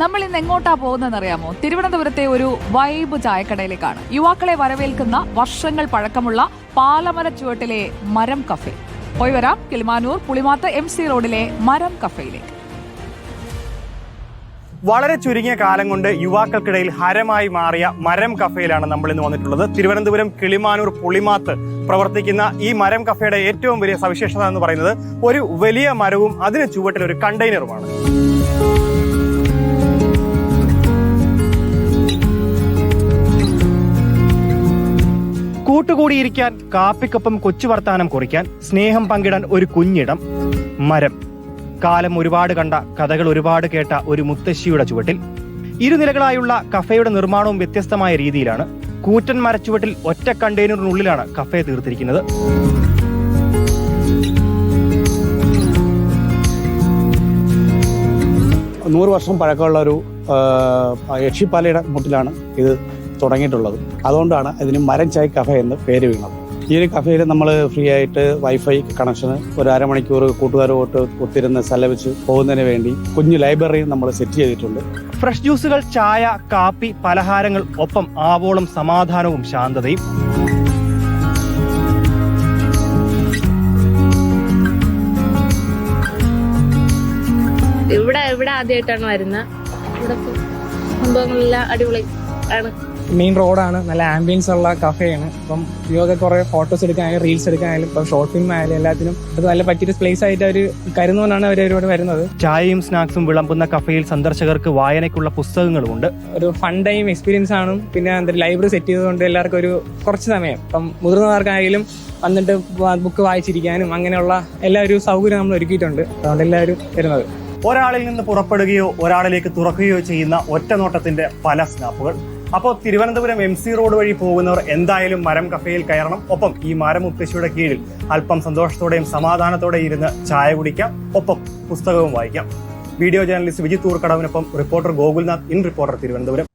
നമ്മൾ ഇന്ന് എങ്ങോട്ടാ പോകുന്നതെന്ന് അറിയാമോ തിരുവനന്തപുരത്തെ ഒരു വൈബ് ചായക്കടയിലേക്കാണ്. യുവാക്കളെ വരവേൽക്കുന്ന വർഷങ്ങൾ പഴക്കമുള്ള പാലമര ചുവട്ടിലെ മരം കഫേ പോയി വരാം. കിളിമാനൂർ പുളിമാത്ത് എം സി റോഡിലെ മരം കഫേയിലേക്ക് വളരെ ചുരുങ്ങിയ കാലം കൊണ്ട് യുവാക്കൾക്കിടയിൽ ഹരമായി മാറിയ മരം കഫേയിലാണ് നമ്മൾ ഇന്ന് വന്നിട്ടുള്ളത്. തിരുവനന്തപുരം കിളിമാനൂർ പുളിമാത്ത് പ്രവർത്തിക്കുന്ന ഈ മരം കഫേയുടെ ഏറ്റവും വലിയ സവിശേഷത എന്ന് പറയുന്നത് ഒരു വലിയ മരവും അതിന് ചുവട്ടിൽ ഒരു കണ്ടെയ്നറുമാണ് കൂട്ടുകൂടിയിരിക്കാൻ കാപ്പിക്കൊപ്പം കൊച്ചു വർത്താനം കുറിക്കാൻ സ്നേഹം പങ്കിടാൻ ഒരു കുഞ്ഞിടം മരം. കാലം ഒരുപാട് കണ്ട കഥകൾ ഒരുപാട് കേട്ട ഒരു മുത്തശ്ശിയുടെ ചുവട്ടിൽ. ഇരുനിലകളായുള്ള കഫേയുടെ നിർമ്മാണവും വ്യത്യസ്തമായ രീതിയിലാണ്. കൂറ്റൻ മരച്ചുവട്ടിൽ ഒറ്റ കണ്ടെയ്നറിനുള്ളിലാണ് കഫേ തീർത്തിരിക്കുന്നത്. നൂറ് വർഷം പഴക്കമുള്ള ഒരു യക്ഷിപ്പാലയുടെ മുട്ടിലാണ് ഇത് തുടങ്ങിയിട്ടുള്ളത്. അതുകൊണ്ടാണ് ഇതിന് മരം ചായ് കഫ എന്ന് പേര് വീണത്. ഈ ഒരു കഫേയിൽ നമ്മൾ ഫ്രീ ആയിട്ട് വൈഫൈ കണക്ഷന് ഒരു അരമണിക്കൂർ കൂട്ടുകാരുമായിട്ട് ഒത്തിരുന്ന് സെലവിച്ച് പോകുന്നതിന് വേണ്ടി കുഞ്ഞു ലൈബ്രറി നമ്മൾ സെറ്റ് ചെയ്തിട്ടുണ്ട്. ഫ്രഷ് ജ്യൂസുകൾ ചായ കാപ്പി പലഹാരങ്ങൾ ഒപ്പം ആവോളം സമാധാനവും ശാന്തതയും. ഇവിടെ ഇവിടെ ആദ്യമായിട്ടാണ് വരുന്നത്. ഇവിടെ സംഭവങ്ങളെല്ലാം അടിപൊളി ആണ്. മെയിൻ റോഡാണ് നല്ല ആംബിയൻസ് ഉള്ള കഫേയാണ് അപ്പം ഇതൊക്കെ കുറെ ഫോട്ടോസ് എടുക്കാനായാലും റീൽസ് എടുക്കാനായാലും ഇപ്പം ഷോർട്ട് ഫിലിം ആയാലും എല്ലാത്തിനും അത് നല്ല പറ്റിയൊരു പ്ലേസ് ആയിട്ട് അവർ കരുതുകൊണ്ടാണ് അവർ ഇവിടെ വരുന്നത്. ചായയും സ്നാക്സും വിളമ്പുന്ന കഫേയിൽ സന്ദർശകർക്ക് വായനയ്ക്കുള്ള പുസ്തകങ്ങളും ഉണ്ട് ഒരു ഫൺ ടൈം എക്സ്പീരിയൻസ് ആണ്. പിന്നെ എന്താ ലൈബ്രറി സെറ്റ് ചെയ്തുകൊണ്ട് എല്ലാവർക്കും ഒരു കുറച്ച് സമയം. ഇപ്പം മുതിർന്നവർക്കായാലും വന്നിട്ട് ബുക്ക് വായിച്ചിരിക്കാനും അങ്ങനെയുള്ള എല്ലാ ഒരു സൗകര്യം നമ്മൾ ഒരുക്കിയിട്ടുണ്ട്. അതുകൊണ്ട് എല്ലാവരും വരുന്നത്. ഒരാളിൽ നിന്ന് പുറപ്പെടുകയോ ഒരാളിലേക്ക് തുറക്കുകയോ ചെയ്യുന്ന ഒറ്റനോട്ടത്തിന്റെ പല സ്നാപ്പുകൾ അപ്പോൾ തിരുവനന്തപുരം എം സി റോഡ് വഴി പോകുന്നവർ എന്തായാലും മരം കഫേയിൽ കയറണം. ഒപ്പം ഈ മരം മുത്തശ്ശിയുടെ കീഴിൽ അല്പം സന്തോഷത്തോടെയും സമാധാനത്തോടെയും ഇരുന്ന് ചായ കുടിക്കാം. ഒപ്പം പുസ്തകവും വായിക്കാം. Video journalist വിജിത്തൂർക്കടവിനൊപ്പം reporter Gokulnath in reporter Thiruvananthapuram.